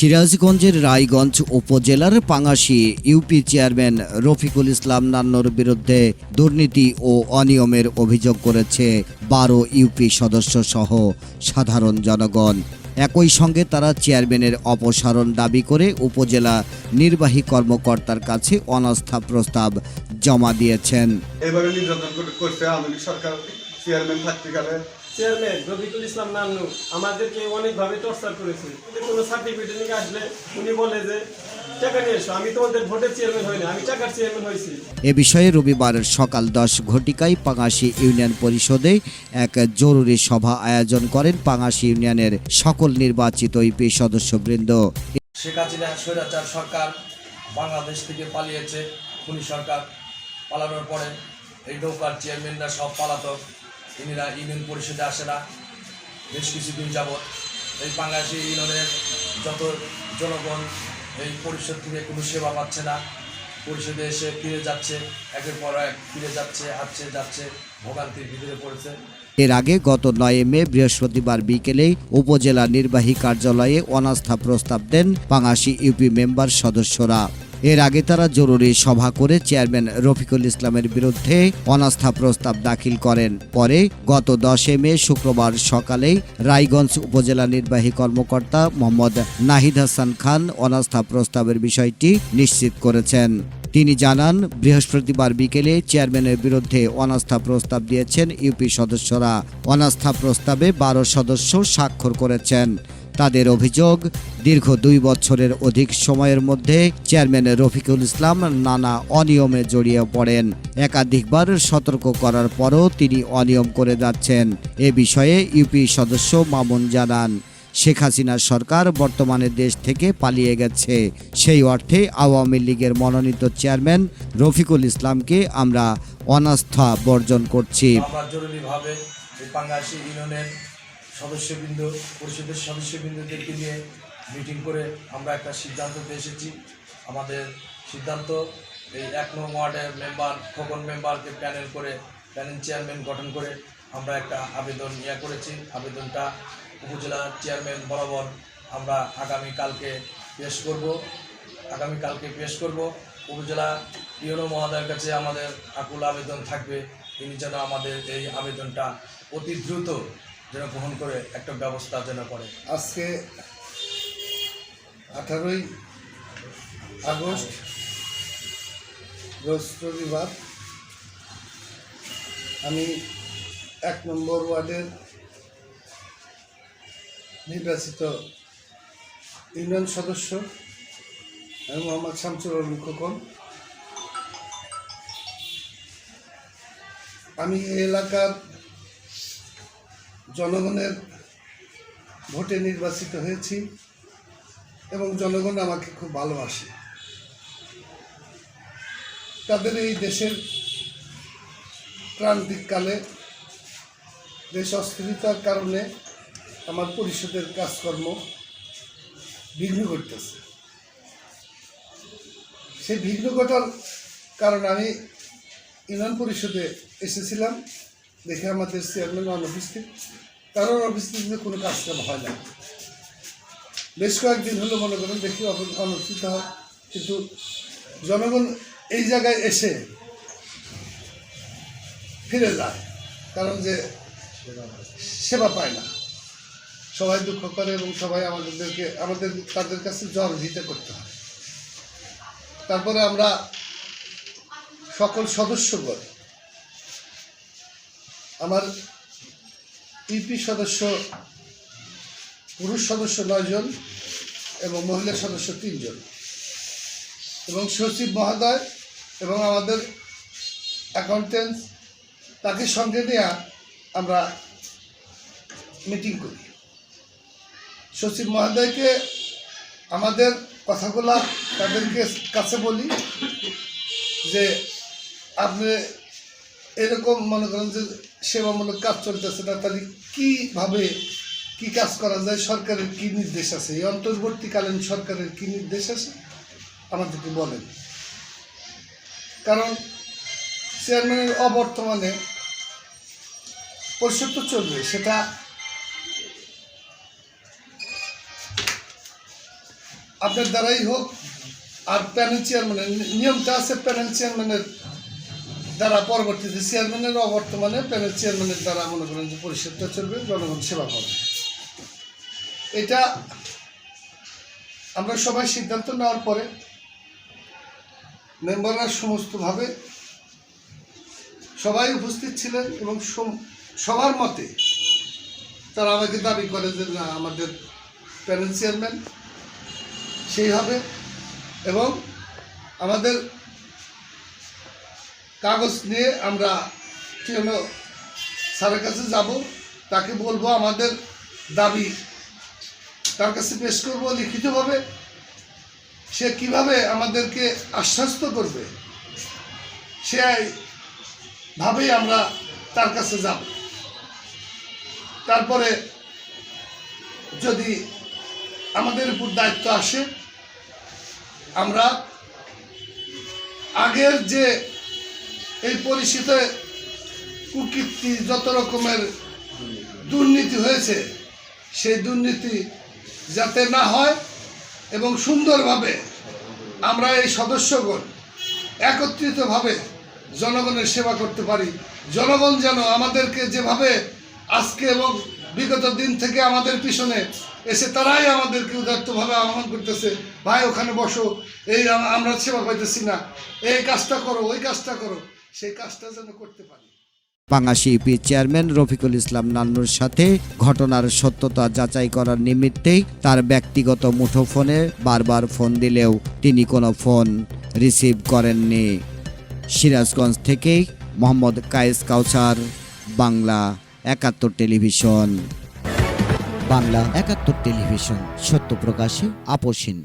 সিরাজগঞ্জের রায়গঞ্জ উপজেলার Pangashi UP chairman Rafiqul Islam নান্নর বিরুদ্ধে দুর্নীতি ও অনিয়মের অভিযোগ করেছে বারো ইউপি সদস্য সহ সাধারণ জনগণ। একই সঙ্গে তারা চেয়ারম্যানের অপসারণ দাবি করে উপজেলা নির্বাহী কর্মকর্তার কাছে অনাস্থা প্রস্তাব জমা দিয়েছেন। এবারে নির্যাতন সরকার। চেয়ারম্যান থাকতেকালে চেয়ারম্যান রফিকুল ইসলাম নান্নু আমাদেরকে অনেকভাবে টর্চার করেছে। কোনো সার্টিফিকেট নিয়ে আসলে উনি বলে যে টাকা নিয়ে এসো আমি তোমাদের ভোটের চেয়ারম্যান হইনি আমি টাকার চেয়ারম্যান হয়েছি এ বিষয়ে রবিবার সকাল দশ ঘটিকায় পাঙাশি ইউনিয়ন পরিষদে এক জরুরি সভা আয়োজন করেন পাঙাশি ইউনিয়নের সকল নির্বাচিত ইপি সদস্যবৃন্দ। শেখ হাসিনা স্বৈরাচার সরকার বাংলাদেশ থেকে পালিয়েছে খুনি সরকার পালানোর পরে এই নৌকার চেয়ারম্যানরা সব পালাতক। ইনিরা ইউনিয়ন পরিষদে আসে না। বেশ কিছুদিন যাবৎ এই বাংলাদেশি ইউনিয়নের যত জনগণ এই পরিষদ থেকে কোনো সেবা পাচ্ছে না। পরিষদে এসে ফিরে যাচ্ছে, একের পর এক ফিরে যাচ্ছে আসছে যাচ্ছে, ভোগান্তির ভিতরে পড়েছে। এর আগে গত নয় মে বৃহস্পতিবার বিকেলে উপজেলা নির্বাহী কার্যালয়ে অনাস্থা প্রস্তাব দেন পাঙাশি ইউপি মেম্বার সদস্যরা। এর আগে তারা জরুরি সভা করে চেয়ারম্যান রফিকুল ইসলামের বিরুদ্ধে অনাস্থা প্রস্তাব দাখিল করেন। পরে গত দশে মে শুক্রবার সকালে রায়গঞ্জ উপজেলা নির্বাহী কর্মকর্তা মোহাম্মদ নাহিদ হাসান খান অনাস্থা প্রস্তাবের বিষয়টি নিশ্চিত করেছেন। তিনি জানান, বৃহস্পতিবার বিকেলে চেয়ারম্যানের বিরুদ্ধে অনাস্থা প্রস্তাব দিয়েছেন ইউপি সদস্যরা। অনাস্থা প্রস্তাবে বারো সদস্য স্বাক্ষর করেছেন। তাদের অভিযোগ, দীর্ঘ দুই বছরের অধিক সময়ের মধ্যে চেয়ারম্যান রফিকুল ইসলাম নানা অনিয়মে জড়িয়ে পড়েন। একাধিকবার সতর্ক করার পরও তিনি অনিয়ম করে যাচ্ছেন। এ বিষয়ে ইউপি সদস্য মামুন জানান, শেখ হাসিনার সরকার বর্তমানে দেশ থেকে পালিয়ে গেছে। সেই অর্থে আওয়ামী লীগের মনোনীত চেয়ারম্যান রফিকুল ইসলামকে আমরা অনাস্থা বর্জন করছি। সদস্যবৃন্দ, পরিষদের সদস্যবৃন্দদেরকে নিয়ে মিটিং করে আমরা একটা সিদ্ধান্ততে এসেছি। আমাদের সিদ্ধান্ত, এই এক নং ওয়ার্ডের মেম্বার, খোকন মেম্বারকে প্যানেল করে, প্যানেল চেয়ারম্যান গঠন করে আমরা একটা আবেদন ইয়ে করেছি। আবেদনটা উপজেলা চেয়ারম্যান বরাবর আমরা আগামী কালকে পেশ করব। আগামী কালকে পেশ করব। উপজেলা ইউনো মহোদয়ের কাছে আমাদের আকুল আবেদন থাকবে। তিনি যেন আমাদের এই আবেদনটা অতি দ্রুত যেন গ্রহণ করে একটা ব্যবস্থা যেন করে। আজকে আঠারোই আগস্ট রবিবার আমি এক নম্বর ওয়ার্ডের নির্বাচিত ইউনিয়ন সদস্য আমি মোহাম্মদ শামসুর খোকন। আমি এলাকার জনগণের ভোটে নির্বাচিত হয়েছি এবং জনগণ আমাকে খুব ভালোবাসে। তাদের এই দেশের প্রান্তিককালে দেশ অস্থিরতার কারণে আমার পরিষদের কাজকর্ম বিঘ্ন ঘটতেছে। সেই বিঘ্ন ঘটার কারণে আমি ইউনিয়ন পরিষদে এসেছিলাম। দেখে আমাদের চেয়ারম্যান অনুপস্থিত তার অনুপস্থিতিতে কোনো কাজকাম হয় না। বেশ কয়েকদিন হলো মনে করেন, দেখি অন- অনুষ্ঠিত হয়। কিন্তু জনগণ এই জায়গায় এসে ফিরে যায়, কারণ যে সেবা পায় না। সবাই দুঃখ করে এবং সবাই আমাদেরকে, আমাদের, তাদের কাছে জল দিতে করতে হয়। তারপরে আমরা সকল সদস্যগণ আমার ইপি সদস্য, পুরুষ সদস্য নয়জন এবং মহিলা সদস্য তিনজন এবং সচিব মহোদয় এবং আমাদের অ্যাকাউন্টেন্ট তাকে সঙ্গে নিয়ে আমরা মিটিং করি। সচিব মহোদয়কে আমাদের কথাগুলা তাদেরকে কাছে বলি যে, আপনি এরকম মনে করেন যে সেবামূলক কাজ চলতেছে না, তাহলে কীভাবে কি কাজ করা যায়? সরকারের কি নির্দেশ আছে? এই অন্তর্বর্তীকালীন সরকারের কি নির্দেশ আছে? আমাদেরকে বলেন। কারণ চেয়ারম্যানের অবর্তমানে পরিষদ তো চলবে, সেটা আপনার দ্বারাই হোক, আর প্যানেল চেয়ারম্যানের, নিয়মটা আছে প্যানেল চেয়ারম্যানের দ্বারা পরবর্তীতে চেয়ারম্যানের অবর্তমানে প্যানেল চেয়ারম্যানের দ্বারা মনে করেন যে পরিষদটা চলবে জনগণ সেবা পাবে। এটা আমরা সবাই সিদ্ধান্ত নেওয়ার পরে মেম্বাররা সমস্তভাবে সবাই উপস্থিত ছিলেন এবং সবার মতে তারা আমাকে দাবি করে যে না, আমাদের প্যানেল চেয়ারম্যান সেই হবে এবং আমাদের কাগজ নিয়ে আমরা টিএনও স্যারের কাছে যাব? তাকে বলব আমাদের দাবি। তার কাছে পেশ করব লিখিতভাবে। সে কীভাবে আমাদেরকে আশ্বস্ত করবে? সে ভাবেই আমরা তার কাছে যাব। তারপরে যদি আমাদের উপর দায়িত্ব আসে, আমরা আগের যে এই পরিষদে কুকীর্তি যত রকমের দুর্নীতি হয়েছে, সেই দুর্নীতি যাতে না হয় এবং সুন্দরভাবে আমরা এই সদস্যগণ একত্রিতভাবে জনগণের সেবা করতে পারি। জনগণ যেন আমাদেরকে যেভাবে আজকে এবং বিগত দিন থেকে আমাদের পিছনে এসে তারাই আমাদেরকে উদার্তভাবে আহ্বান করতেছে, ভাই, ওখানে বসো, এই আমরা সেবা পাইতেছি না, এই কাজটা করো, ওই কাজটা করো। সেই কাজটা যেন করতে পারি। পাঙ্গাশি ইউপি চেয়ারম্যান রফিকুল ইসলাম নান্নুর সাথে ঘটনার সত্যতা যাচাই করার নিমিত্তেই তার ব্যক্তিগত মুঠোফোনে বারবার ফোন দিলেও তিনি কোনো ফোন রিসিভ করেননি। সিরাজগঞ্জ থেকেই মোহাম্মদ কায়েস কাউসার, বাংলা একাত্তর টেলিভিশন। বাংলা একাত্তর টেলিভিশন, সত্য প্রকাশে আপোষহীন